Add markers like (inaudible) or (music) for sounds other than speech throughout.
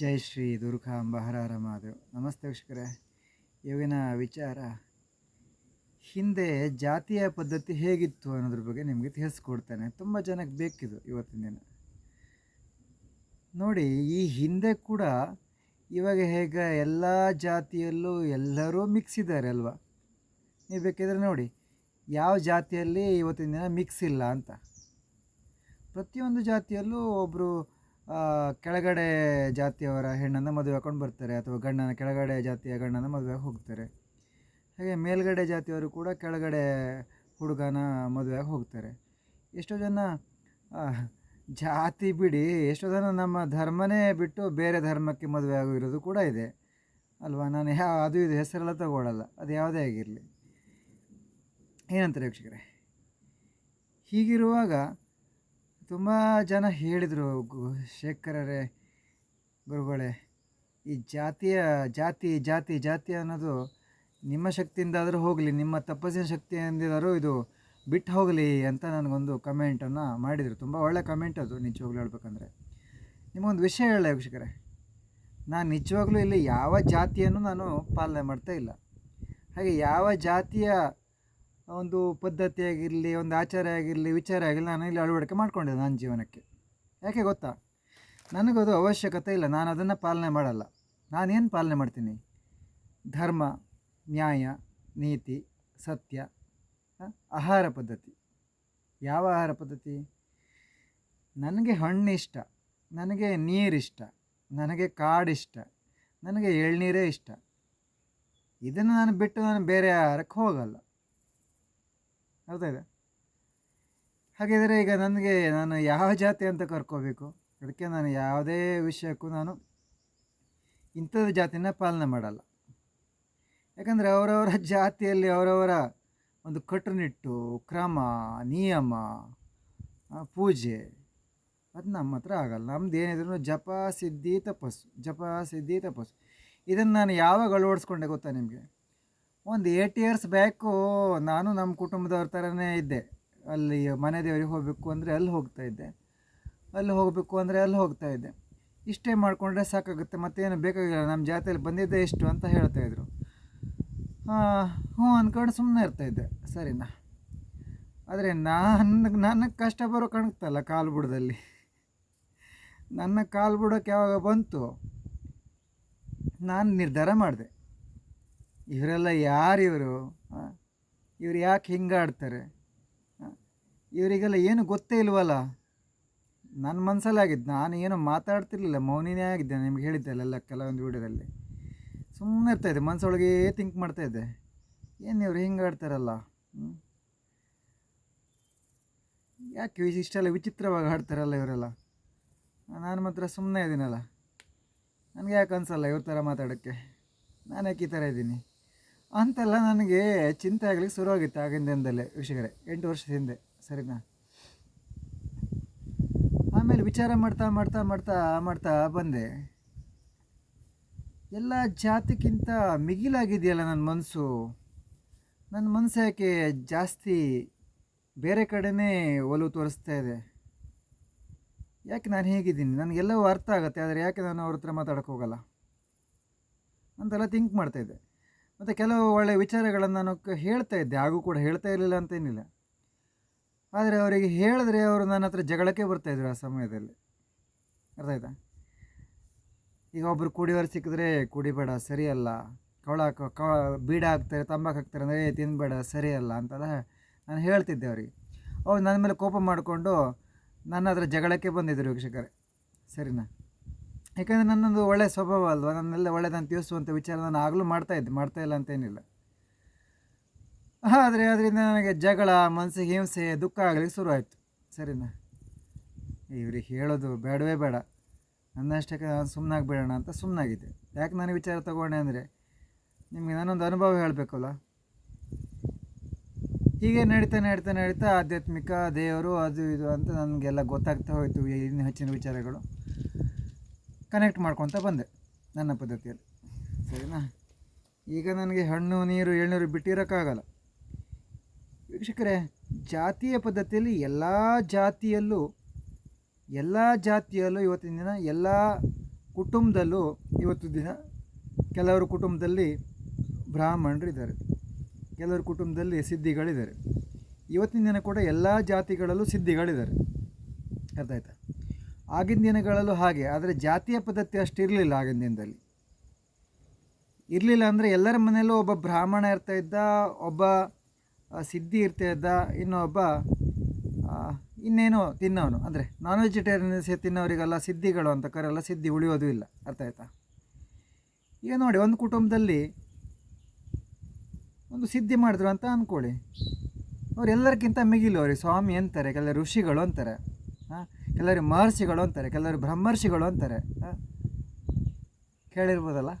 ಜೈ ಶ್ರೀ ದುರ್ಗಾಂಬ ಹರ ಹರ ಮಹಾದೇವ್ ನಮಸ್ತೆ ವೀಕ್ಷಕರೇ. ಇವಾಗಿನ ವಿಚಾರ, ಹಿಂದೆ ಜಾತಿಯ ಪದ್ಧತಿ ಹೇಗಿತ್ತು ಅನ್ನೋದ್ರ ಬಗ್ಗೆ ನಿಮಗೆ ತಿಳಿಸ್ಕೊಡ್ತೇನೆ. ತುಂಬ ಜನಕ್ಕೆ ಬೇಕಿದು ಇವತ್ತಿನ ದಿನ. ನೋಡಿ, ಈ ಹಿಂದೆ ಕೂಡ ಇವಾಗ ಹೇಗೆ ಎಲ್ಲ ಜಾತಿಯಲ್ಲೂ ಎಲ್ಲರೂ ಮಿಕ್ಸ್ ಇದ್ದಾರೆ ಅಲ್ವಾ? ನೀವು ಬೇಕಿದ್ರೆ ನೋಡಿ, ಯಾವ ಜಾತಿಯಲ್ಲಿ ಇವತ್ತಿನ ದಿನ ಮಿಕ್ಸ್ ಇಲ್ಲ ಅಂತ. ಪ್ರತಿಯೊಂದು ಜಾತಿಯಲ್ಲೂ ಒಬ್ಬರು ಕೆಳಗಡೆ ಜಾತಿಯವರ ಹೆಣ್ಣನ್ನು ಮದುವೆ ಹಾಕೊಂಡು ಬರ್ತಾರೆ ಅಥವಾ ಗಂಡನ ಕೆಳಗಡೆ ಜಾತಿಯ ಗಂಡನ ಮದುವೆ ಹೋಗ್ತಾರೆ. ಹಾಗೆ ಮೇಲ್ಗಡೆ ಜಾತಿಯವರು ಕೂಡ ಕೆಳಗಡೆ ಹುಡುಗನ ಮದುವೆಯಾಗಿ ಹೋಗ್ತಾರೆ. ಎಷ್ಟೋ ಜನ ಜಾತಿ ಬಿಡಿ, ಎಷ್ಟೋ ಜನ ನಮ್ಮ ಧರ್ಮನೇ ಬಿಟ್ಟು ಬೇರೆ ಧರ್ಮಕ್ಕೆ ಮದುವೆ ಆಗಿರೋದು ಕೂಡ ಇದೆ. ಅಲ್ವಾ? ನಾನು ಯಾವ ಅದು ಇದು ಹೆಸರೆಲ್ಲ ತಗೊಳ್ಳಲ್ಲ ಅದು ಯಾವುದೇ ಆಗಿರಲಿ. ಏನಂತಾರೆ ವೀಕ್ಷಕರೇ? ಹೀಗಿರುವಾಗ ತುಂಬ ಜನ ಹೇಳಿದರು ಶೇಖರರೇ, ಗುರುಗಳೇ, ಈ ಜಾತಿಯ, ಜಾತಿ ಜಾತಿ ಜಾತಿ ಅನ್ನೋದು ನಿಮ್ಮ ಶಕ್ತಿಯಿಂದಾದರೂ ಹೋಗಲಿ, ನಿಮ್ಮ ತಪಸ್ಸಿನ ಶಕ್ತಿಯಿಂದಾದರೂ ಇದು ಬಿಟ್ಟು ಹೋಗಲಿ ಅಂತ ನನಗೊಂದು ಕಮೆಂಟನ್ನು ಮಾಡಿದರು. ತುಂಬ ಒಳ್ಳೆ ಕಮೆಂಟ್ ಅದು, ನಿಜವಾಗ್ಲೂ ಹೇಳ್ಬೇಕಂದ್ರೆ. ನಿಮಗೊಂದು ವಿಷಯ ಹೇಳ ವೀಕ್ಷಕರೇ. ನಾನು ನಿಜವಾಗ್ಲೂ ಇಲ್ಲಿ ಯಾವ ಜಾತಿಯನ್ನು ನಾನು ಪಾಲನೆ ಮಾಡ್ತಾ ಇಲ್ಲ. ಹಾಗೆ ಯಾವ ಜಾತಿಯ ಒಂದು ಪದ್ಧತಿಯಾಗಿರಲಿ ಒಂದು ಆಚಾರ ಆಗಿರಲಿ, ವಿಚಾರ ಆಗಿರಲಿ ನಾನು ಇಲ್ಲಿ ಅಳವಡಿಕೆ ಮಾಡಿಕೊಂಡೆ ನನ್ನ ಜೀವನಕ್ಕೆ. ಯಾಕೆ ಗೊತ್ತಾ? ನನಗದು ಅವಶ್ಯಕತೆ ಇಲ್ಲ, ನಾನು ಅದನ್ನು ಪಾಲನೆ ಮಾಡಲ್ಲ. ನಾನೇನು ಪಾಲನೆ ಮಾಡ್ತೀನಿ? ಧರ್ಮ, ನ್ಯಾಯ, ನೀತಿ, ಸತ್ಯ ಆಹಾರ ಪದ್ಧತಿ. ಯಾವ ಆಹಾರ ಪದ್ಧತಿ? ನನಗೆ ಹಣ್ಣು ಇಷ್ಟ ನನಗೆ ನೀರಿಷ್ಟ, ನನಗೆ ಕಾಡಿಷ್ಟ, ನನಗೆ ಎಳ್ನೀರೇ ಇಷ್ಟ. ಇದನ್ನು ನಾನು ಬಿಟ್ಟು ನಾನು ಬೇರೆ ಆಹಾರಕ್ಕೆ ಹೋಗಲ್ಲ. ಅರ್ಥ ಇದೆ? ಹಾಗಿದ್ದರೆ ಈಗ ನನಗೆ ನಾನು ಯಾವ ಜಾತಿ ಅಂತ ಕರ್ಕೋಬೇಕು? ಅದಕ್ಕೆ ನಾನು ಯಾವುದೇ ವಿಷಯಕ್ಕೂ ನಾನು ಇಂಥದ್ದು ಜಾತಿನ ಪಾಲನೆ ಮಾಡಲ್ಲ. ಯಾಕಂದರೆ ಅವರವರ ಜಾತಿಯಲ್ಲಿ ಅವರವರ ಒಂದು ಕಟ್ಟುನಿಟ್ಟು, ಕ್ರಮ, ನಿಯಮ ಪೂಜೆ, ಅದು ನಮ್ಮ ಹತ್ರ ಆಗಲ್ಲ. ನಮ್ದು ಏನಿದ್ರು ಜಪ, ಸಿದ್ಧಿ, ತಪಸ್ಸು, ಜಪ, ಸಿದ್ಧಿ, ತಪಸ್ಸು. ಇದನ್ನು ನಾನು ಯಾವಾಗ ಅಳವಡಿಸ್ಕೊಂಡೆ ಗೊತ್ತಾ ನಿಮಗೆ? ಒಂದು ಏಟ್ ಇಯರ್ಸ್ ಬ್ಯಾಕು ನಾನು ನಮ್ಮ ಕುಟುಂಬದವ್ರ ಥರನೇ ಇದ್ದೆ. ಅಲ್ಲಿ ಮನೆ ದೇವರಿಗೆ ಹೋಗಬೇಕು ಅಂದರೆ ಅಲ್ಲಿ ಹೋಗ್ತಾ ಇದ್ದೆ. ಅಲ್ಲಿ ಹೋಗಬೇಕು ಅಂದರೆ ಅಲ್ಲಿ ಹೋಗ್ತಾ ಇದ್ದೆ. ಇಷ್ಟೇ ಮಾಡಿಕೊಂಡ್ರೆ ಸಾಕಾಗುತ್ತೆ. ಮತ್ತೇನು ಬೇಕಾಗಿಲ್ಲ. ನಮ್ಮ ಜಾತಿಯಲ್ಲಿ ಬಂದಿದ್ದೆ ಎಷ್ಟು ಅಂತ ಹೇಳ್ತಾಯಿದ್ರು ಹ್ಞೂ ಅಂದ್ಕೊಂಡು ಸುಮ್ಮನೆ ಇರ್ತಾಯಿದ್ದೆ ಸರಿನಾ? ಆದರೆ ನಾನು ನನಗೆ ಕಷ್ಟ ಬರೋ ಕಣಕ್ತಲ್ಲ ಕಾಲು ಬುಡದಲ್ಲಿ ನನ್ನ ಕಾಲು ಬುಡಕ್ಕೆ ಯಾವಾಗ ಬಂತು? ನಾನು ನಿರ್ಧಾರ ಮಾಡಿದೆ. ಇವರೆಲ್ಲ ಯಾರು ಇವರು? ಇವ್ರು ಯಾಕೆ ಹಿಂಗಾಡ್ತಾರೆ ಇವರಿಗೆಲ್ಲ ಏನು ಗೊತ್ತೇ ಇಲ್ವಲ್ಲ? ನನ್ನ ಮನಸ್ಸಲ್ಲಿ ಆಗಿದ್ದು, ನಾನು ಏನು ಮಾತಾಡ್ತಿರ್ಲಿಲ್ಲ, ಮೌನಿನೇ ಆಗಿದ್ದೆ, ನಿಮ್ಗೆ ಹೇಳಿದ್ದೆ ಅಲ್ಲೆಲ್ಲ ಕೆಲವೊಂದು ವೀಡಿಯೋದಲ್ಲಿ. ಸುಮ್ಮನೆ ಇರ್ತಾಯಿದ್ದೆ ಮನಸ್ಸೊಳಗೆ ಥಿಂಕ್ ಮಾಡ್ತಾಯಿದ್ದೆ ಏನು ಇವ್ರು ಹಿಂಗಾಡ್ತಾರಲ್ಲ? ಯಾಕೆ ಇಷ್ಟೆಲ್ಲ ವಿಚಿತ್ರವಾಗಿ ಹಾಡ್ತಾರಲ್ಲ ಇವರೆಲ್ಲ? ನಾನು ಮಾತ್ರ ಸುಮ್ಮನೆ ಇದ್ದೀನಲ್ಲ. ನನಗೆ ಯಾಕೆ ಅನಿಸಲ್ಲ ಇವ್ರ ಥರ ಮಾತಾಡೋಕ್ಕೆ? ನಾನು ಯಾಕೆ ಈ ಥರ ಇದ್ದೀನಿ? ಅಂತೆಲ್ಲ ನನಗೆ ಚಿಂತೆ ಆಗ್ಲಿಕ್ಕೆ ಶುರುವಾಗಿತ್ತು ಆಗಿಂದಿಂದಲೇ ವಿಷಯಗಳೇ ಎಂಟು ವರ್ಷದ ಹಿಂದೆ, ಸರಿನಾ? ಆಮೇಲೆ ವಿಚಾರ ಮಾಡ್ತಾ ಮಾಡ್ತಾ ಮಾಡ್ತಾ ಮಾಡ್ತಾ ಬಂದೆ. ಎಲ್ಲ ಜಾತಿಗಿಂತ ಮಿಗಿಲಾಗಿದೆಯಲ್ಲ ನನ್ನ ಮನಸ್ಸು? ನನ್ನ ಮನಸ್ಸು ಯಾಕೆ ಜಾಸ್ತಿ ಬೇರೆ ಕಡೆನೇ ಒಲವು ತೋರಿಸ್ತಾ ಇದೆ? ಯಾಕೆ ನಾನು ಹೇಗಿದ್ದೀನಿ? ನನಗೆಲ್ಲವೂ ಅರ್ಥ ಆಗುತ್ತೆ, ಆದರೆ ಯಾಕೆ ನಾನು ಅವ್ರ ಹತ್ರ ಮಾತಾಡೋಕ್ಕೆ ಹೋಗಲ್ಲ ಅಂತೆಲ್ಲ ಥಿಂಕ್ ಮಾಡ್ತಾಯಿದ್ದೆ ಮತ್ತು ಕೆಲವು ಒಳ್ಳೆಯ ವಿಚಾರಗಳನ್ನು ನಾನು ಹೇಳ್ತಾ ಇದ್ದೆ. ಹಾಗೂ ಕೂಡ ಹೇಳ್ತಾ ಇರಲಿಲ್ಲ ಅಂತೇನಿಲ್ಲ ಆದರೆ ಅವರಿಗೆ ಹೇಳಿದ್ರೆ ಅವರು ನನ್ನ ಹತ್ರ ಜಗಳಕ್ಕೆ ಬರ್ತಾಯಿದ್ರು ಆ ಸಮಯದಲ್ಲಿ. ಅರ್ಥ ಆಯ್ತಾ? ಈಗ ಒಬ್ಬರು ಕುಡಿಯೋರು ಸಿಕ್ಕಿದ್ರೆ, ಕುಡಿಬೇಡ, ಸರಿಯಲ್ಲ. ಕವಳ ಹಾಕೋ- ಕ ಬೀಡ ಹಾಕ್ತಾರೆ, ತಂಬಾಕು ಹಾಕ್ತಾರೆ ಅಂದರೆ ತಿನ್ನಬೇಡ ಸರಿಯಲ್ಲ ಅಂತೆಲ್ಲ ನಾನು ಹೇಳ್ತಿದ್ದೆ ಅವರಿಗೆ. ಅವ್ರು ನನ್ನ ಮೇಲೆ ಕೋಪ ಮಾಡಿಕೊಂಡು ನನ್ನ ಹತ್ರ ಜಗಳಕ್ಕೆ ಬಂದಿದ್ದರು ವೀಕ್ಷಕರೇ. ಸರಿನಾ? ಯಾಕಂದರೆ ನನ್ನೊಂದು ಒಳ್ಳೆಯ ಸ್ವಭಾವ ಅಲ್ವಾ? ನನ್ನೆಲ್ಲ ಒಳ್ಳೆಯದನ್ನು ತಿಳಿಸುವಂಥ ವಿಚಾರ ನಾನು ಆಗಲೂ ಮಾಡ್ತಾಯಿದ್ದೆ ಮಾಡ್ತಾ ಇಲ್ಲ ಅಂತೇನಿಲ್ಲ ಆದರೆ ಅದರಿಂದ ನನಗೆ ಜಗಳ, ಮನಸ್ಸಿಗೆ ಹಿಂಸೆ, ದುಃಖ ಆಗಲಿಕ್ಕೆ ಶುರುವಾಯಿತು ಸರಿನಾ? ಇವ್ರಿಗೆ ಹೇಳೋದು ಬೇಡವೇ ಬೇಡ. ನನ್ನಷ್ಟಕ್ಕೆ ನಾನು ಸುಮ್ಮನಾಗ್ಬೇಡೋಣ ಅಂತ ಸುಮ್ಮನಾಗಿದ್ದೆ ಯಾಕೆ ನಾನು ವಿಚಾರ ತಗೊಂಡೆ ಅಂದರೆ, ನಿಮಗೆ ನಾನೊಂದು ಅನುಭವ ಹೇಳಬೇಕಲ್ಲ? ಹೀಗೆ ನಡೀತಾ ನಡೀತಾ ನಡೀತಾ ಆಧ್ಯಾತ್ಮಿಕ, ದೇವರು ಅದು ಇದು ಅಂತ ನನಗೆಲ್ಲ ಗೊತ್ತಾಗ್ತಾ ಹೋಯಿತು ಇನ್ನು ಹೆಚ್ಚಿನ ವಿಚಾರಗಳು. ಕನೆಕ್ಟ್ ಮಾಡ್ಕೊತ ಬಂದೆ ನನ್ನ ಪದ್ಧತಿಯಲ್ಲಿ. ಸರಿನಾ? ಈಗ ನನಗೆ ಹಣ್ಣು, ನೀರು, ಎಳ್ನೀರು ಬಿಟ್ಟಿರೋಕ್ಕಾಗಲ್ಲ. ವೀಕ್ಷಕರೇ, ಜಾತಿಯ ಪದ್ಧತಿಯಲ್ಲಿ ಎಲ್ಲ ಜಾತಿಯಲ್ಲೂ ಎಲ್ಲ ಜಾತಿಯಲ್ಲೂ ಇವತ್ತಿನ ದಿನ, ಎಲ್ಲ ಕುಟುಂಬದಲ್ಲೂ ಇವತ್ತು ದಿನ ಕೆಲವರು ಕುಟುಂಬದಲ್ಲಿ ಬ್ರಾಹ್ಮಣರು ಇದ್ದಾರೆ ಕೆಲವರು ಕುಟುಂಬದಲ್ಲಿ ಸಿದ್ಧಿಗಳಿದ್ದಾರೆ. ಇವತ್ತಿನ ದಿನ ಕೂಡ ಎಲ್ಲ ಜಾತಿಗಳಲ್ಲೂ ಸಿದ್ಧಿಗಳಿದ್ದಾರೆ. ಅರ್ಥ ಆಯ್ತಾ? ಆಗಿನ ದಿನಗಳಲ್ಲೂ ಹಾಗೆ, ಆದರೆ ಜಾತಿಯ ಪದ್ಧತಿ ಅಷ್ಟು ಇರಲಿಲ್ಲ ಆಗಿನ ದಿನದಲ್ಲಿ. ಇರಲಿಲ್ಲ ಅಂದರೆ ಎಲ್ಲರ ಮನೆಯಲ್ಲೂ ಒಬ್ಬ ಬ್ರಾಹ್ಮಣ ಇರ್ತಾ ಇದ್ದ, ಒಬ್ಬ ಸಿದ್ಧಿ ಇರ್ತಾ ಇದ್ದ ಇನ್ನೊಬ್ಬ ಇನ್ನೇನೋ ತಿನ್ನೋನು. ಅಂದರೆ ನಾನ್ ವೆಜಿಟೇರಿಯನ್ಸ್ ತಿನ್ನೋರಿಗೆಲ್ಲ ಸಿದ್ಧಿಗಳು ಅಂತ ಕರೆಲ್ಲ ಸಿದ್ಧಿ ಉಳಿಯೋದು ಇಲ್ಲ. ಅರ್ಥ ಆಯ್ತಾ? ಈಗ ನೋಡಿ, ಒಂದು ಕುಟುಂಬದಲ್ಲಿ ಒಂದು ಸಿದ್ಧಿ ಮಾಡಿದ್ರು ಅಂತ ಅಂದ್ಕೊಳ್ಳಿ ಅವ್ರು ಎಲ್ಲರಿಗಿಂತ ಮಿಗಿಲು ಅವ್ರಿಗೆ ಸ್ವಾಮಿ ಅಂತಾರೆ, ಕೆಲವರು ಋಷಿಗಳು ಅಂತಾರೆ. ಹಾಂ ಕೆಲವರು ಮಹರ್ಷಿಗಳು ಅಂತಾರೆ, ಕೆಲವರು ಬ್ರಹ್ಮರ್ಷಿಗಳು ಅಂತಾರೆ. ಕೇಳಿರ್ಬೋದಲ್ಲ?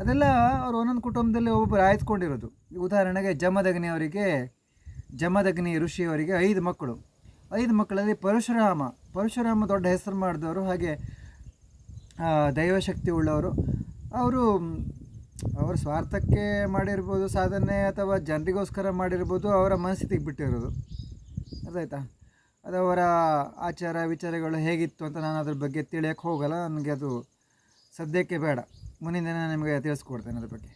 ಅದೆಲ್ಲ ಅವ್ರು ಒಂದೊಂದು ಕುಟುಂಬದಲ್ಲಿ ಒಬ್ಬೊಬ್ಬರು ಆಯ್ದುಕೊಂಡಿರೋದು. ಉದಾಹರಣೆಗೆ ಜಮದಗ್ನಿ ಅವರಿಗೆ, ಜಮದಗ್ನಿ ಋಷಿಯವರಿಗೆ ಐದು ಮಕ್ಕಳು. ಐದು ಮಕ್ಕಳಲ್ಲಿ ಪರಶುರಾಮ ಪರಶುರಾಮ ದೊಡ್ಡ ಹೆಸರು ಮಾಡಿದವರು, ಹಾಗೆ ದೈವಶಕ್ತಿ ಉಳ್ಳವರು. ಅವರು, ಅವರ ಸ್ವಾರ್ಥಕ್ಕೆ ಮಾಡಿರ್ಬೋದು ಸಾಧನೆ ಅಥವಾ ಜನರಿಗೋಸ್ಕರ ಮಾಡಿರ್ಬೋದು ಅವರ ಮನಸ್ಥಿತಿಗೆ ಬಿಟ್ಟಿರೋದು. ಅದಾಯ್ತಾ ಅದು ಅವರ ಆಚಾರ ವಿಚಾರಗಳು ಹೇಗಿತ್ತು ಅಂತ ನಾನು ಅದ್ರ ಬಗ್ಗೆ ತಿಳಿಯೋಕ್ಕೆ ಹೋಗಲ್ಲ. ನನಗೆ ಅದು ಸದ್ಯಕ್ಕೆ ಬೇಡ. ಮುಂದಿನ ದಿನ ನಿಮಗೆ ತಿಳಿಸ್ಕೊಡ್ತೇನೆ ಅದ್ರ ಬಗ್ಗೆ.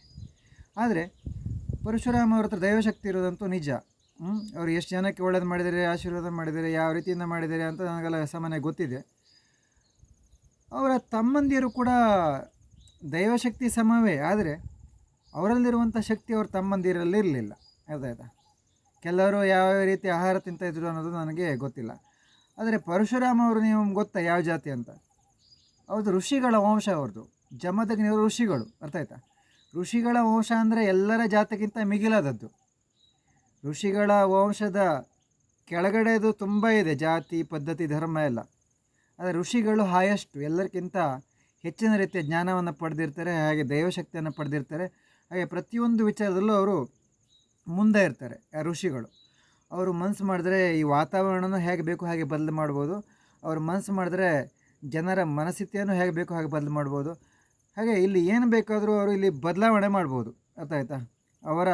ಆದರೆ ಪರಶುರಾಮ ಅವ್ರ ಹತ್ರ ದೈವಶಕ್ತಿ ಇರೋದಂತೂ ನಿಜ. ಅವ್ರು ಎಷ್ಟು ಜನಕ್ಕೆ ಒಳ್ಳೇದು ಮಾಡಿದ್ದಾರೆ, ಆಶೀರ್ವಾದ ಮಾಡಿದ್ದಾರೆ, ಯಾವ ರೀತಿಯಿಂದ ಮಾಡಿದ್ದಾರೆ ಅಂತ ನನಗೆಲ್ಲ ಸಾಮಾನ್ಯ ಗೊತ್ತಿದೆ. ಅವರ ತಮ್ಮಂದಿರು ಕೂಡ ದೈವಶಕ್ತಿ ಸಮವೇ, ಆದರೆ ಅವರಲ್ಲಿರುವಂಥ ಶಕ್ತಿ ಅವ್ರ ತಮ್ಮಂದಿರಲ್ಲಿ ಇರಲಿಲ್ಲ ಅರ್ಧಾಯ್ತಾ ಕೆಲವರು ಯಾವ ರೀತಿ ಆಹಾರ ತಿಂತಾಯಿದ್ರು ಅನ್ನೋದು ನನಗೆ ಗೊತ್ತಿಲ್ಲ. ಆದರೆ ಪರಶುರಾಮ ಅವರು ನೀವು ಗೊತ್ತಾ ಯಾವ ಜಾತಿ ಅಂತ? ಅವ್ರದ್ದು ಋಷಿಗಳ ವಂಶ ಅವ್ರದ್ದು. ಜಮದಗ್ನಿಯವರು ಋಷಿಗಳು, ಅರ್ಥ ಆಯ್ತಾ? ಋಷಿಗಳ ವಂಶ ಅಂದರೆ ಎಲ್ಲರ ಜಾತಿಗಿಂತ ಮಿಗಿಲಾದದ್ದು. ಋಷಿಗಳ ವಂಶದ ಕೆಳಗಡೆದು ತುಂಬ ಇದೆ ಜಾತಿ, ಪದ್ಧತಿ, ಧರ್ಮ ಎಲ್ಲ. ಆದರೆ ಋಷಿಗಳು ಹಾಯಷ್ಟು ಎಲ್ಲರಿಗಿಂತ ಹೆಚ್ಚಿನ ರೀತಿಯ ಜ್ಞಾನವನ್ನು ಪಡೆದಿರ್ತಾರೆ, ಹಾಗೆ ದೈವಶಕ್ತಿಯನ್ನು ಪಡೆದಿರ್ತಾರೆ. ಹಾಗೆ ಪ್ರತಿಯೊಂದು ವಿಚಾರದಲ್ಲೂ ಅವರು ಮುಂದೆ ಇರ್ತಾರೆ ಋಷಿಗಳು. ಅವರು ಮನಸ್ಸು ಮಾಡಿದ್ರೆ ಈ ವಾತಾವರಣನೂ ಹೇಗೆ ಬೇಕು ಹಾಗೆ ಬದಲು ಮಾಡ್ಬೋದು. ಅವರು ಮನಸ್ಸು ಮಾಡಿದ್ರೆ ಜನರ ಮನಸ್ಥಿತಿಯನ್ನು ಹೇಗೆ ಬೇಕು ಹಾಗೆ ಬದಲು ಮಾಡ್ಬೋದು. ಹಾಗೆ ಇಲ್ಲಿ ಏನು ಬೇಕಾದರೂ ಅವರು ಇಲ್ಲಿ ಬದಲಾವಣೆ ಮಾಡ್ಬೋದು. ಅರ್ಥ ಆಯ್ತಾ ಅವರ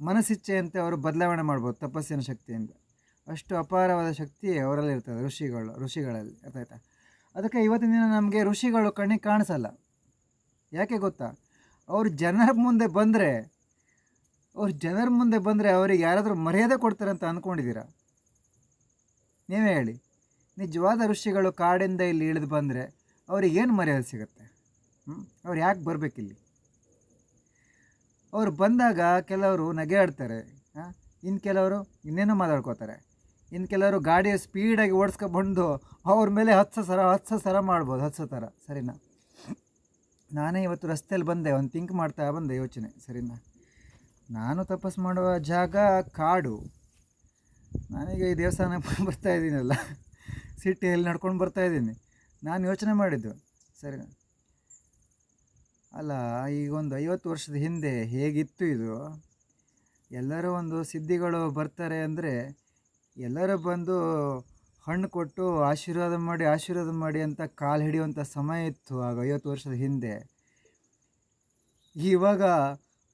ಮನಸ್ಸಿಚ್ಛೆಯಂತೆ ಅವರು ಬದಲಾವಣೆ ಮಾಡ್ಬೋದು, ತಪಸ್ಸಿನ ಶಕ್ತಿಯಿಂದ. ಅಷ್ಟು ಅಪಾರವಾದ ಶಕ್ತಿ ಅವರಲ್ಲಿ ಇರ್ತದೆ, ಋಷಿಗಳು, ಋಷಿಗಳಲ್ಲಿ. ಅರ್ಥ ಆಯ್ತಾ ಅದಕ್ಕೆ ಇವತ್ತಿನ ದಿನ ನಮಗೆ ಋಷಿಗಳು ಕಣ್ಣಿಗೆ ಕಾಣಿಸಲ್ಲ. ಯಾಕೆ ಗೊತ್ತಾ? ಅವರು ಜನರ ಮುಂದೆ ಬಂದರೆ ಅವ್ರು ಜನರ ಮುಂದೆ ಬಂದರೆ ಅವರಿಗೆ ಯಾರಾದರೂ ಮರ್ಯಾದೆ ಕೊಡ್ತಾರೆ ಅಂತ ಅಂದ್ಕೊಂಡಿದ್ದೀರಾ ನೀವೇ ಹೇಳಿ. ನಿಜವಾದ ಋಷಿಗಳು ಕಾಡಿಂದ ಇಲ್ಲಿ ಇಳಿದು ಬಂದರೆ ಅವ್ರಿಗೆ ಏನು ಮರ್ಯಾದೆ ಸಿಗುತ್ತೆ? ಅವ್ರು ಯಾಕೆ ಬರಬೇಕಿಲ್ಲಿ? ಅವ್ರು ಬಂದಾಗ ಕೆಲವರು ನಗೆ ಆಡ್ತಾರೆ. ಇನ್ನು ಕೆಲವರು ಇನ್ನೇನೋ ಮಾತಾಡ್ಕೋತಾರೆ. ಇನ್ನು ಕೆಲವರು ಗಾಡಿಯ ಸ್ಪೀಡಾಗಿ ಓಡಿಸ್ಕೊಬಂದು ಅವ್ರ ಮೇಲೆ ಹತ್ತು ಸರ ಹತ್ತು ಸರ ಮಾಡ್ಬೋದು ಹತ್ತು ಥರ. ಸರಿನಾ? ನಾನೇ ಇವತ್ತು ರಸ್ತೆಯಲ್ಲಿ ಬಂದೆ, ಒಂದು ಥಿಂಕ್ ಮಾಡ್ತಾ ಬಂದೆ ಯೋಚನೆ. ಸರಿನಾ? ನಾನು ತಪಸ್ ಮಾಡುವ ಜಾಗ ಕಾಡು. ನನಗೆ ಈ ದೇವಸ್ಥಾನ (laughs) ಬರ್ತಾ ಇದ್ದೀನಲ್ಲ. ಸಿಟಿಯಲ್ಲಿ ನಡ್ಕೊಂಡು ಬರ್ತಾ ಇದ್ದೀನಿ. ನಾನು ಯೋಚನೆ ಮಾಡಿದ್ದು, ಸರಿ. ಅಲ್ಲ, ಈಗ ಒಂದು ಐವತ್ತು ವರ್ಷದ ಹಿಂದೆ ಹೇಗಿತ್ತು ಇದು? ಎಲ್ಲರೂ ಒಂದು ಸಿದ್ಧಿಗಳು ಬರ್ತಾರೆ ಅಂದರೆ ಎಲ್ಲರೂ ಬಂದು ಹಣ್ಣು ಕೊಟ್ಟು ಆಶೀರ್ವಾದ ಮಾಡಿ ಆಶೀರ್ವಾದ ಮಾಡಿ ಅಂತ ಕಾಲು ಹಿಡಿಯುವಂಥ ಸಮಯ ಇತ್ತು ಆಗ, ಐವತ್ತು ವರ್ಷದ ಹಿಂದೆ. ಇವಾಗ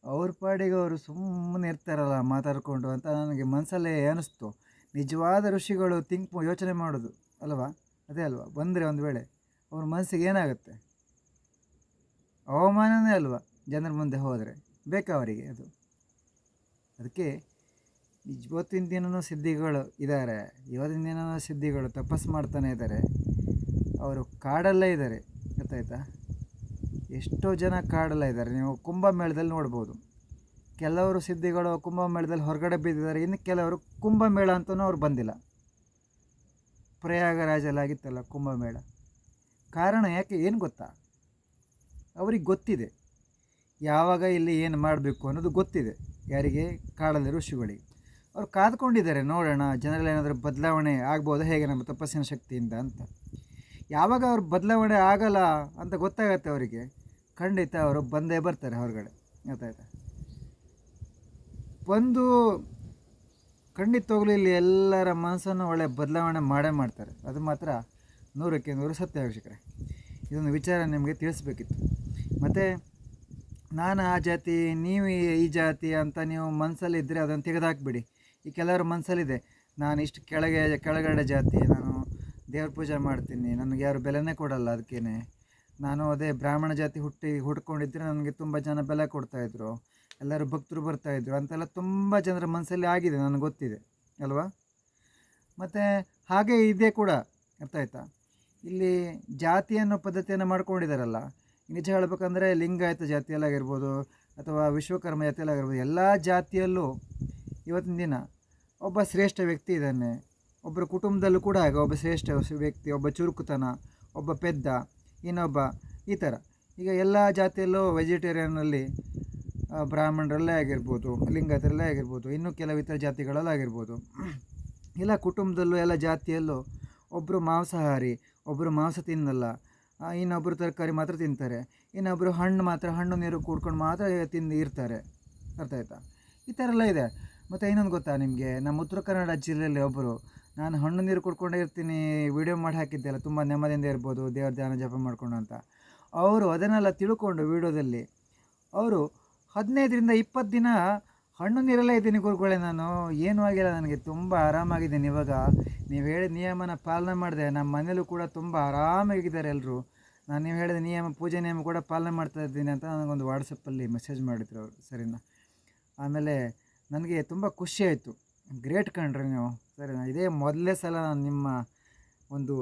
ಅವ್ರ ಪಾಡಿಗೆ ಅವರು ಸುಮ್ಮನೆ ಇರ್ತಾರಲ್ಲ ಮಾತಾಡಿಕೊಂಡು ಅಂತ ನನಗೆ ಮನಸ್ಸಲ್ಲೇ ಅನ್ನಿಸ್ತು ನಿಜವಾದ ಋಷಿಗಳು ತಿಂಕ್ ಯೋಚನೆ ಮಾಡೋದು, ಅಲ್ವಾ? ಅದೇ ಅಲ್ವಾ? ಬಂದರೆ ಒಂದು ವೇಳೆ ಅವ್ರ ಮನಸ್ಸಿಗೆ ಏನಾಗುತ್ತೆ? ಅವಮಾನನೇ ಅಲ್ವಾ ಜನರ ಮುಂದೆ ಹೋದರೆ? ಬೇಕಾ ಅವರಿಗೆ ಅದು? ಅದಕ್ಕೆ ಇವತ್ತಿನ ದಿನವೂ ಸಿದ್ಧಿಗಳು ಇದ್ದಾರೆ ಇವತ್ತಿನ ದಿನವೂ ಸಿದ್ಧಿಗಳು ತಪಸ್ಸು ಮಾಡ್ತಾನೆ ಇದ್ದಾರೆ ಅವರು ಕಾಡಲ್ಲೇ ಇದ್ದಾರೆ ಗೊತ್ತಾಯ್ತಾ? ಎಷ್ಟೋ ಜನ ಕಾಡಲ್ಲ ಇದ್ದಾರೆ. ನೀವು ಕುಂಭಮೇಳದಲ್ಲಿ ನೋಡ್ಬೋದು. ಕೆಲವರು ಸಿದ್ಧಿಗಳು ಕುಂಭಮೇಳದಲ್ಲಿ ಹೊರಗಡೆ ಬಿದ್ದಿದ್ದಾರೆ. ಇನ್ನು ಕೆಲವರು ಕುಂಭಮೇಳ ಅಂತಲೂ ಅವ್ರು ಬಂದಿಲ್ಲ. ಪ್ರಯಾಗರಾಜಲ್ಲಾಗಿತ್ತಲ್ಲ ಕುಂಭಮೇಳ. ಕಾರಣ ಯಾಕೆ ಏನು ಗೊತ್ತಾ? ಅವ್ರಿಗೆ ಗೊತ್ತಿದೆ. ಯಾವಾಗ ಇಲ್ಲಿ ಏನು ಮಾಡಬೇಕು ಅನ್ನೋದು ಗೊತ್ತಿದೆ. ಯಾರಿಗೆ? ಕಾಡಲ್ಲಿ ಋಷಿಗಳಿಗೆ. ಅವ್ರು ಕಾದ್ಕೊಂಡಿದ್ದಾರೆ. ನೋಡೋಣ, ಜನರಲ್ಲಿ ಏನಾದರೂ ಬದಲಾವಣೆ ಆಗ್ಬೋದು? ಹೇಗೆ ನಮ್ಮ ತಪಸ್ಸಿನ ಶಕ್ತಿಯಿಂದ ಅಂತ. ಯಾವಾಗ ಅವ್ರು ಬದಲಾವಣೆ ಆಗಲ್ಲ ಅಂತ ಗೊತ್ತಾಗತ್ತೆ ಅವರಿಗೆ. ಖಂಡಿತ ಅವರು ಬಂದೇ ಬರ್ತಾರೆ ಹೊರಗಡೆ. ಗೊತ್ತಾಯ್ತಾ? ಬಂದು ಖಂಡಿತವಾಗ್ಲೂ ಇಲ್ಲಿ ಎಲ್ಲರ ಮನಸ್ಸನ್ನು ಒಳ್ಳೆ ಬದಲಾವಣೆ ಮಾಡೇ ಮಾಡ್ತಾರೆ. ಅದು ಮಾತ್ರ ನೂರಕ್ಕೆ ನೂರು ಸತ್ಯ ವೀಕ್ಷಕರೇ. ಇದೊಂದು ವಿಚಾರ ನಿಮಗೆ ತಿಳಿಸ್ಬೇಕಿತ್ತು. ಮತ್ತು ನಾನು ಆ ಜಾತಿ, ನೀವು ಈ- ಜಾತಿ ಅಂತ ನೀವು ಮನಸ್ಸಲ್ಲಿ ಇದ್ದರೆ ಅದನ್ನು ತೆಗೆದುಹಾಕ್ಬಿಡಿ ಈ ಕೆಲವರು ಮನಸ್ಸಲ್ಲಿದೆ. ನಾನು ಇಷ್ಟು ಕೆಳಗೆ, ಕೆಳಗಡೆ ಜಾತಿ, ನಾನು ದೇವ್ರ ಪೂಜೆ ಮಾಡ್ತೀನಿ, ನನಗೆ ಯಾರು ಬೆಲೆನೇ ಕೊಡಲ್ಲ ಅದಕ್ಕೇನೆ. ನಾನು ಅದೇ ಬ್ರಾಹ್ಮಣ ಜಾತಿ ಹುಟ್ಟಿ ಹುಡ್ಕೊಂಡಿದ್ದರೆ ನನಗೆ ತುಂಬ ಜನ ಬೆಲೆ ಕೊಡ್ತಾಯಿದ್ರು ಎಲ್ಲರೂ ಭಕ್ತರು ಬರ್ತಾಯಿದ್ರು ಅಂತೆಲ್ಲ ತುಂಬ ಜನರ ಮನಸ್ಸಲ್ಲಿ ಆಗಿದೆ, ನನಗೆ ಗೊತ್ತಿದೆ. ಅಲ್ವಾ? ಮತ್ತು ಹಾಗೆ ಇದೆ ಕೂಡ. ಅರ್ಥ ಆಯ್ತಾ? ಇಲ್ಲಿ ಜಾತಿ ಅನ್ನೋ ಪದ್ಧತಿಯನ್ನು ಮಾಡ್ಕೊಂಡಿದ್ದಾರಲ್ಲ ನಿಜ ಹೇಳಬೇಕಂದ್ರೆ ಲಿಂಗಾಯತ ಜಾತಿಯಲ್ಲಾಗಿರ್ಬೋದು ಅಥವಾ ವಿಶ್ವಕರ್ಮ ಜಾತಿಯಲ್ಲಾಗಿರ್ಬೋದು ಎಲ್ಲ ಜಾತಿಯಲ್ಲೂ ಇವತ್ತಿನ ದಿನ ಒಬ್ಬ ಶ್ರೇಷ್ಠ ವ್ಯಕ್ತಿ ಇದ್ದಾನೆ. ಒಬ್ಬರ ಕುಟುಂಬದಲ್ಲೂ ಕೂಡ ಹಾಗೆ, ಒಬ್ಬ ಶ್ರೇಷ್ಠ ವ್ಯಕ್ತಿ, ಒಬ್ಬ ಚುರುಕುತನ, ಒಬ್ಬ ಪೆದ್ದ ಇನ್ನೊಬ್ಬ ಈ ಥರ. ಈಗ ಎಲ್ಲ ಜಾತಿಯಲ್ಲೂ ವೆಜಿಟೇರಿಯನ್ನಲ್ಲಿ ಬ್ರಾಹ್ಮಣರಲ್ಲೇ ಆಗಿರ್ಬೋದು ಲಿಂಗಾಯತರಲ್ಲೇ ಆಗಿರ್ಬೋದು, ಇನ್ನೂ ಕೆಲವು ಇತರ ಜಾತಿಗಳಲ್ಲೇ ಆಗಿರ್ಬೋದು. ಎಲ್ಲ ಕುಟುಂಬದಲ್ಲೂ, ಎಲ್ಲ ಜಾತಿಯಲ್ಲೂ ಒಬ್ಬರು ಮಾಂಸಾಹಾರಿ ಒಬ್ಬರು ಮಾಂಸ ತಿನ್ನಲ್ಲ. ಇನ್ನೊಬ್ಬರು ತರಕಾರಿ ಮಾತ್ರ ತಿಂತಾರೆ. ಇನ್ನೊಬ್ಬರು ಹಣ್ಣು ಮಾತ್ರ, ಹಣ್ಣು ನೀರು ಕೂಡ್ಕೊಂಡು ಮಾತ್ರ ತಿಂದು ಇರ್ತಾರೆ. ಅರ್ಥ ಆಯ್ತಾ? ಈ ಥರ ಎಲ್ಲ ಇದೆ. ಮತ್ತು ಇನ್ನೊಂದು ಗೊತ್ತಾ ನಿಮಗೆ? ನಮ್ಮ ಉತ್ತರ ಕನ್ನಡ ಜಿಲ್ಲೆಯಲ್ಲಿ ಒಬ್ಬರು ನಾನು ಹಣ್ಣು ನೀರು ಕುಡ್ಕೊಂಡೇ ಇರ್ತೀನಿ ವೀಡಿಯೋ ಮಾಡಿ ಹಾಕಿದ್ದೆಲ್ಲ ತುಂಬ ನೆಮ್ಮದಿಯಿಂದ ಇರ್ಬೋದು, ದೇವ್ರ ಧ್ಯಾನ ಜಪ ಮಾಡ್ಕೊಂಡು ಅಂತ. ಅವರು ಅದನ್ನೆಲ್ಲ ತಿಳ್ಕೊಂಡು ವಿಡಿಯೋದಲ್ಲಿ, ಅವರು ಹದಿನೈದರಿಂದ ಇಪ್ಪತ್ತು ದಿನ ಹಣ್ಣು ನೀರಲ್ಲೇ ಇದ್ದೀನಿ ಗುರುಗಳೇ ನಾನು, ಏನೂ ಆಗಿಲ್ಲ ನನಗೆ, ತುಂಬ ಆರಾಮಾಗಿದ್ದೀನಿ ಇವಾಗ. ನೀವು ಹೇಳಿದ ನಿಯಮನ ಪಾಲನೆ ಮಾಡಿದೆ, ನಮ್ಮ ಮನೇಲೂ ಕೂಡ ತುಂಬ ಆರಾಮಾಗಿದ್ದಾರೆ ಎಲ್ಲರೂ ನಾನು ನೀವು ಹೇಳಿದ ನಿಯಮ, ಪೂಜೆ ನಿಯಮ ಕೂಡ ಪಾಲನೆ ಮಾಡ್ತಾ ಇದ್ದೀನಿ ಅಂತ ನನಗೊಂದು ವಾಟ್ಸಪ್ಪಲ್ಲಿ ಮೆಸೇಜ್ ಮಾಡಿದ್ರು ಅವರು, ಸರಿನಾ? ಆಮೇಲೆ ನನಗೆ ತುಂಬ ಖುಷಿ ಆಯಿತು. ಗ್ರೇಟ್ ಕಣ್ರಿ ನೀವು. ಸರಿನಾ ಇದೇ ಮೊದಲನೇ ಸಲ ನಾನು ನಿಮ್ಮ ಒಂದು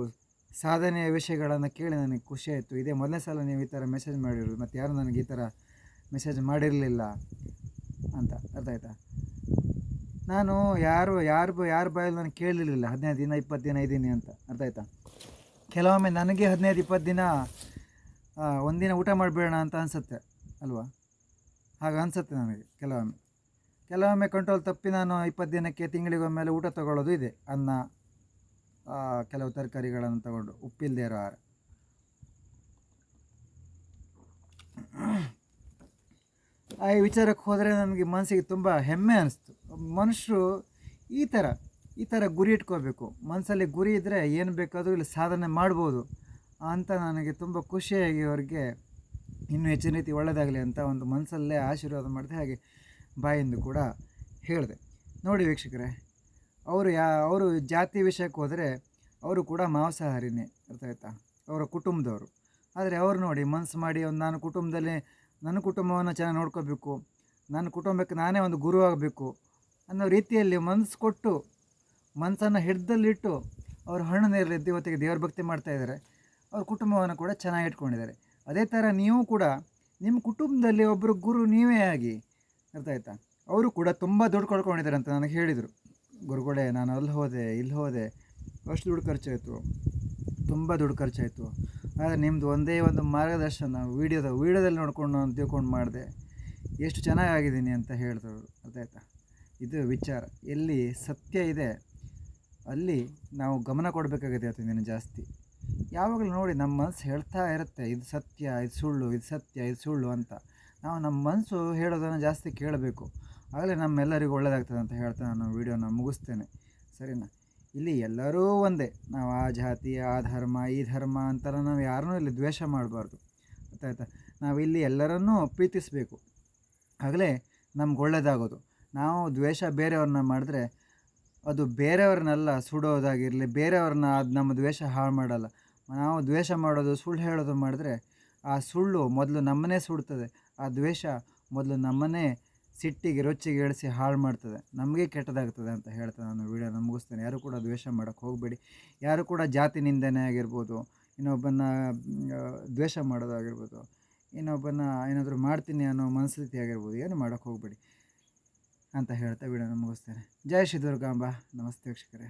ಸಾಧನೆಯ ವಿಷಯಗಳನ್ನು ಕೇಳಿ ನನಗೆ ಖುಷಿ ಆಯಿತು. ಇದೇ ಮೊದಲನೇ ಸಲ ನೀವು ಈ ಥರ ಮೆಸೇಜ್ ಮಾಡಿರೋದು. ಮತ್ತು ಯಾರು ನನಗೆ ಈ ಥರ ಮೆಸೇಜ್ ಮಾಡಿರಲಿಲ್ಲ ಅಂತ. ಅರ್ಥ ಆಯ್ತಾ? ನಾನು ಯಾರು ಯಾರು ಯಾರ ಬಾಯಲ್ಲಿ ನಾನು ಕೇಳಿರಲಿಲ್ಲ. ಹದಿನೈದು ದಿನ, ಇಪ್ಪತ್ತು ದಿನ ಇದ್ದೀನಿ ಅಂತ. ಅರ್ಥ ಆಯ್ತಾ? ಕೆಲವೊಮ್ಮೆ ನನಗೆ ಹದಿನೈದು, ಇಪ್ಪತ್ತು ದಿನ ಒಂದಿನ ಊಟ ಮಾಡಿಬಿಡೋಣ ಅಂತ ಅನಿಸುತ್ತೆ, ಅಲ್ವಾ? ಹಾಗೆ ಅನಿಸುತ್ತೆ ನನಗೆ ಕೆಲವೊಮ್ಮೆ. ಕೆಲವೊಮ್ಮೆ ಕಂಟ್ರೋಲ್ ತಪ್ಪಿ ನಾನು ಇಪ್ಪತ್ತು ದಿನಕ್ಕೆ ತಿಂಗಳಿಗೊಮ್ಮೆಲೆ ಊಟ ತಗೊಳ್ಳೋದು ಇದೆ. ಅನ್ನ ಕೆಲವು ತರಕಾರಿಗಳನ್ನು ತಗೊಂಡು ಉಪ್ಪಿಲ್ಲದೆ ಇರೋ ಆಹಾರ. ಈ ವಿಚಾರಕ್ಕೆ ಹೋದರೆ ನನಗೆ ಮನಸ್ಸಿಗೆ ತುಂಬ ಹೆಮ್ಮೆ ಅನಿಸ್ತು. ಮನುಷ್ಯರು ಈ ಥರ ಈ ಥರ ಗುರಿ ಇಟ್ಕೋಬೇಕು ಮನಸ್ಸಲ್ಲಿ ಗುರಿ ಇದ್ದರೆ ಏನು ಬೇಕಾದರೂ ಇಲ್ಲಿ ಸಾಧನೆ ಮಾಡ್ಬೋದು ಅಂತ ನನಗೆ ತುಂಬ ಖುಷಿಯಾಗಿ ಅವ್ರಿಗೆ ಇನ್ನೂ ಹೆಚ್ಚಿನ ರೀತಿ ಒಳ್ಳೆಯದಾಗಲಿ ಅಂತ ಒಂದು ಮನಸ್ಸಲ್ಲೇ ಆಶೀರ್ವಾದ ಮಾಡಿದೆ. ಹಾಗೆ ಬಾಯಿಂದ ಕೂಡ ಹೇಳಿದೆ. ನೋಡಿ ವೀಕ್ಷಕರೇ, ಅವರು ಯಾ, ಅವರು ಜಾತಿ ವಿಷಯಕ್ಕೆ ಹೋದರೆ ಅವರು ಕೂಡ ಮಾಂಸಾಹಾರಿನೇ ಅರ್ಥ ಆಯ್ತಾ? ಅವರ ಕುಟುಂಬದವರು. ಆದರೆ ಅವರು ನೋಡಿ ಮನಸ್ಸು ಮಾಡಿ ಒಂದು ನಾನು ಕುಟುಂಬದಲ್ಲಿ, ನನ್ನ ಕುಟುಂಬವನ್ನು ಚೆನ್ನಾಗಿ ನೋಡ್ಕೋಬೇಕು, ನನ್ನ ಕುಟುಂಬಕ್ಕೆ ನಾನೇ ಒಂದು ಗುರು ಆಗಬೇಕು ಅನ್ನೋ ರೀತಿಯಲ್ಲಿ ಮನಸ್ಸು ಕೊಟ್ಟು ಮನಸ್ಸನ್ನು ಹಿಡ್ದಲ್ಲಿಟ್ಟು ಅವರು ಹಣ್ಣು ನೀರಲ್ಲಿ ಇವತ್ತಿಗೆ ದೇವ್ರ ಭಕ್ತಿ ಮಾಡ್ತಾಯಿದ್ದಾರೆ ಅವ್ರ ಕುಟುಂಬವನ್ನು ಕೂಡ ಚೆನ್ನಾಗಿ ಇಟ್ಕೊಂಡಿದ್ದಾರೆ. ಅದೇ ಥರ ನೀವು ಕೂಡ ನಿಮ್ಮ ಕುಟುಂಬದಲ್ಲಿ ಒಬ್ಬರು ಗುರು ನೀವೇ ಆಗಿ ಅರ್ಥ ಆಯ್ತಾ? ಅವರು ಕೂಡ ತುಂಬ ದುಡ್ಡು ಕಳ್ಕೊಂಡಿದ್ದಾರೆ ಅಂತ ನನಗೆ ಹೇಳಿದರು. ಗುರುಗಳೇ, ನಾನು ಅಲ್ಲಿ ಹೋದೆ, ಇಲ್ಲಿ ಹೋದೆ. ಅಷ್ಟು ದುಡ್ಡು ಖರ್ಚಾಯಿತು. ತುಂಬ ದುಡ್ಡು ಖರ್ಚಾಯಿತು. ಆದರೆ ನಿಮ್ಮದು ಒಂದೇ ಒಂದು ಮಾರ್ಗದರ್ಶನ, ವೀಡಿಯೋದ, ವೀಡಿಯೋದಲ್ಲಿ ನೋಡ್ಕೊಂಡು ನಾನು ತಿಳ್ಕೊಂಡು ಮಾಡಿದೆ. ಎಷ್ಟು ಚೆನ್ನಾಗಿದ್ದೀನಿ ಅಂತ ಹೇಳಿದ್ರು ಅರ್ಥ ಆಯ್ತಾ? ಇದು ವಿಚಾರ. ಎಲ್ಲಿ ಸತ್ಯ ಇದೆ, ಅಲ್ಲಿ ನಾವು ಗಮನ ಕೊಡಬೇಕಾಗಿದೆ ಇವತ್ತಿನ ಜಾಸ್ತಿ. ಯಾವಾಗಲೂ ನೋಡಿ ನಮ್ಮ ಮನಸ್ಸು ಹೇಳ್ತಾ ಇರುತ್ತೆ, ಇದು ಸತ್ಯ, ಇದು ಸುಳ್ಳು, ಇದು ಸತ್ಯ, ಇದು ಸುಳ್ಳು ಅಂತ. ನಾವು ನಮ್ಮ ಮನಸ್ಸು ಹೇಳೋದನ್ನು ಜಾಸ್ತಿ ಕೇಳಬೇಕು. ಆಗಲೇ ನಮ್ಮೆಲ್ಲರಿಗೂ ಒಳ್ಳೆಯದಾಗ್ತದೆ ಅಂತ ಹೇಳ್ತಾ ನಾನು ವೀಡಿಯೋನ ಮುಗಿಸ್ತೇನೆ. ಸರಿನಾ? ಇಲ್ಲಿ ಎಲ್ಲರೂ ಒಂದೇ. ನಾವು ಆ ಜಾತಿ, ಆ ಧರ್ಮ, ಈ ಧರ್ಮ ಅಂತೆಲ್ಲ ನಾವು ಯಾರನ್ನೂ ಇಲ್ಲಿ ದ್ವೇಷ ಮಾಡಬಾರ್ದು. ಗೊತ್ತಾಯ್ತಾ? ನಾವು ಇಲ್ಲಿ ಎಲ್ಲರನ್ನೂ ಪ್ರೀತಿಸಬೇಕು. ಆಗಲೇ ನಮ್ಗೆ ಒಳ್ಳೆಯದಾಗೋದು ನಾವು ದ್ವೇಷ ಬೇರೆಯವ್ರನ್ನ ಮಾಡಿದ್ರೆ ಅದು ಬೇರೆಯವ್ರನ್ನೆಲ್ಲ ಸುಡೋದಾಗಿರಲಿ, ಬೇರೆಯವ್ರನ್ನ ಅದು ನಮ್ಮ ದ್ವೇಷ ಹಾಳು ಮಾಡಲ್ಲ. ನಾವು ದ್ವೇಷ ಮಾಡೋದು, ಸುಳ್ಳು ಹೇಳೋದು ಮಾಡಿದ್ರೆ ಆ ಸುಳ್ಳು ಮೊದಲು ನಮ್ಮನ್ನೇ ಸುಡ್ತದೆ. ಆ ದ್ವೇಷ ಮೊದಲು ನಮ್ಮನ್ನೇ ಸಿಟ್ಟಿಗೆ ರೊಚ್ಚಿಗೆ ಇಳಿಸಿ ಹಾಳು ಮಾಡ್ತದೆ. ನಮಗೆ ಕೆಟ್ಟದಾಗ್ತದೆ ಅಂತ ಹೇಳ್ತಾ ನಾನು ವೀಡಿಯೋನ ಮುಗಿಸ್ತೇನೆ. ಯಾರು ಕೂಡ ದ್ವೇಷ ಮಾಡೋಕ್ಕೆ ಹೋಗಬೇಡಿ. ಯಾರು ಕೂಡ ಜಾತಿ ನಿಂದನೆ ಆಗಿರ್ಬೋದು ಇನ್ನೊಬ್ಬನ ದ್ವೇಷ ಮಾಡೋದಾಗಿರ್ಬೋದು ಇನ್ನೊಬ್ಬನ ಏನಾದರೂ ಮಾಡ್ತೀನಿ ಅನ್ನೋ ಮನಸ್ಥಿತಿ ಆಗಿರ್ಬೋದು, ಏನು ಮಾಡೋಕ್ಕೆ ಹೋಗಬೇಡಿ ಅಂತ ಹೇಳ್ತಾ ವೀಡಿಯೋನ ಮುಗಿಸ್ತೇನೆ. ಜಯ ಶ್ರೀ ದುರ್ಗಾಂಬ. ನಮಸ್ತೆ ವೀಕ್ಷಕರೇ.